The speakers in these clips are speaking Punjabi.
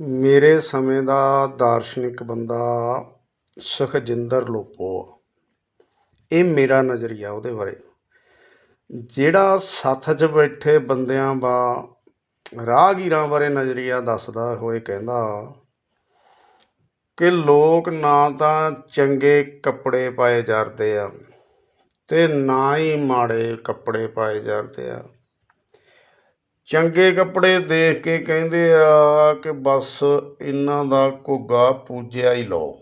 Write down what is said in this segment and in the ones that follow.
ਮੇਰੇ ਸਮੇਂ ਦਾ ਦਾਰਸ਼ਨਿਕ ਬੰਦਾ ਸੁਖਜਿੰਦਰ ਲੋਪੋ ਇਹ ਮੇਰਾ ਨਜ਼ਰੀਆ ਉਹਦੇ ਬਾਰੇ। ਜਿਹੜਾ ਸੱਥ 'ਚ ਬੈਠੇ ਬੰਦਿਆਂ ਬਾ ਰਾਹਗੀਰਾਂ ਬਾਰੇ ਨਜ਼ਰੀਆ ਦੱਸਦਾ ਹੋਏ ਕਹਿੰਦਾ ਕਿ ਲੋਕ ਨਾ ਤਾਂ ਚੰਗੇ ਕੱਪੜੇ ਪਾਏ ਜਾਂਦੇ ਆ ਤੇ ਨਾ ਹੀ ਮਾੜੇ ਕੱਪੜੇ ਪਾਏ ਜਾਂਦੇ ਆ। ਚੰਗੇ ਕੱਪੜੇ ਦੇਖ ਕੇ ਕਹਿੰਦੇ ਆ ਕਿ ਬਸ ਇਹਨਾਂ ਦਾ ਘੁੱਗਾ ਪੂਜਿਆ ਹੀ ਲਓ।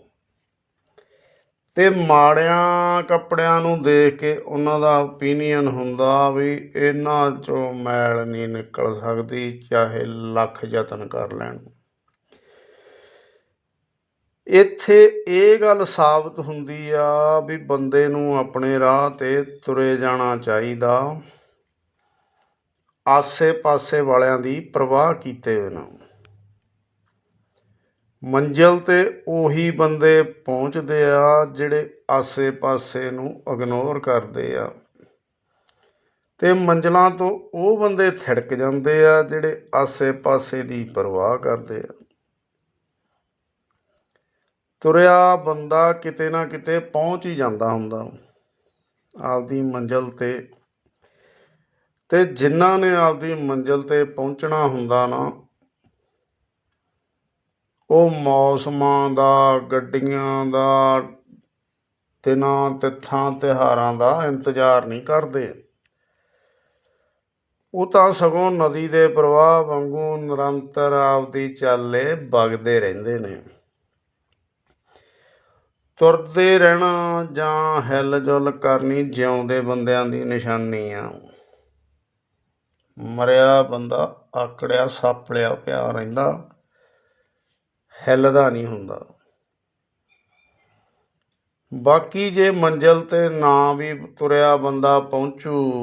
ਤੇ ਮਾੜਿਆਂ ਕੱਪੜਿਆਂ ਨੂੰ ਦੇਖ ਕੇ ਉਹਨਾਂ ਦਾ ਓਪੀਨੀਅਨ ਹੁੰਦਾ ਵੀ ਇਹਨਾਂ ਚੋਂ ਮੈਲ ਨਹੀਂ ਨਿਕਲ ਸਕਦੀ, ਚਾਹੇ ਲੱਖ ਯਤਨ ਕਰ ਲੈਣ। ਇੱਥੇ ਇਹ ਗੱਲ ਸਾਬਤ ਹੁੰਦੀ ਆ ਵੀ ਬੰਦੇ ਨੂੰ ਆਪਣੇ ਰਾਹ ਤੇ ਤੁਰੇ ਜਾਣਾ ਚਾਹੀਦਾ। ਆਸੇ-ਪਾਸੇ ਵਾਲਿਆਂ ਦੀ ਪਰਵਾਹ ਕੀਤੇ ਬਿਨਾਂ ਮੰਜ਼ਿਲ ਤੇ ਉਹੀ ਬੰਦੇ ਪਹੁੰਚਦੇ ਆ, ਜਿਹੜੇ ਆਸੇ-ਪਾਸੇ ਨੂੰ ਇਗਨੋਰ ਕਰਦੇ ਆ। ਤੇ ਮੰਜ਼ਲਾਂ ਤੋਂ ਉਹ ਬੰਦੇ ਥਿੜਕ ਜਾਂਦੇ ਆ, ਜਿਹੜੇ ਆਸੇ-ਪਾਸੇ ਦੀ ਪਰਵਾਹ ਕਰਦੇ ਆ। ਤੁਰਿਆ ਬੰਦਾ ਕਿਤੇ ਨਾ ਕਿਤੇ ਪਹੁੰਚ ਹੀ ਜਾਂਦਾ ਹੁੰਦਾ। ਆਪਦੀ ਮੰਜ਼ਿਲ ਤੇ ਤੇ ਜਿਨ੍ਹਾਂ ਨੇ ਆਪਦੀ ਮੰਜ਼ਿਲ ਤੇ ਪਹੁੰਚਣਾ ਹੁੰਦਾ ਨਾ, ਉਹ ਮੌਸਮਾਂ ਦਾ, ਗੱਡੀਆਂ ਦਾ, ਦਿਨਾਂ ਤਿੱਥਾਂ ਤਿਉਹਾਰਾਂ ਦਾ ਇੰਤਜ਼ਾਰ ਨਹੀਂ ਕਰਦੇ। ਉਹ ਤਾਂ ਸਗੋਂ ਨਦੀ ਦੇ ਪ੍ਰਵਾਹ ਵਾਂਗੂ ਨਿਰੰਤਰ ਆਪਦੀ ਚਾਲੇ ਵਗਦੇ ਰਹਿੰਦੇ ਨੇ। ਤੁਰਦੇ ਰਹਿਣਾ ਜਾਂ ਹਿੱਲ ਜੁਲ ਕਰਨੀ ਜਿਉਂਦੇ ਬੰਦਿਆਂ ਦੀ ਨਿਸ਼ਾਨੀ ਆ। ਮਰਿਆ ਬੰਦਾ, ਆਕੜਿਆ ਸਾਪੜਿਆ ਪਿਆ ਰਹਿੰਦਾ। ਹਿੱਲਦਾ ਨਹੀਂ ਹੁੰਦਾ। ਬਾਕੀ ਜੇ ਮੰਜ਼ਿਲ ਤੇ ਨਾ ਵੀ ਤੁਰਿਆ ਬੰਦਾ ਪਹੁੰਚੂ,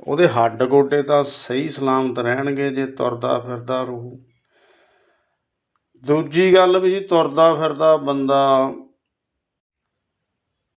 ਉਹਦੇ ਹੱਡ ਗੋਡੇ ਤਾਂ ਸਹੀ ਸਲਾਮਤ ਰਹਿਣਗੇ ਜੇ ਤੁਰਦਾ ਫਿਰਦਾ ਰਹੂ। ਦੂਜੀ ਗੱਲ ਵੀ ਜੀ, ਤੁਰਦਾ ਫਿਰਦਾ ਬੰਦਾ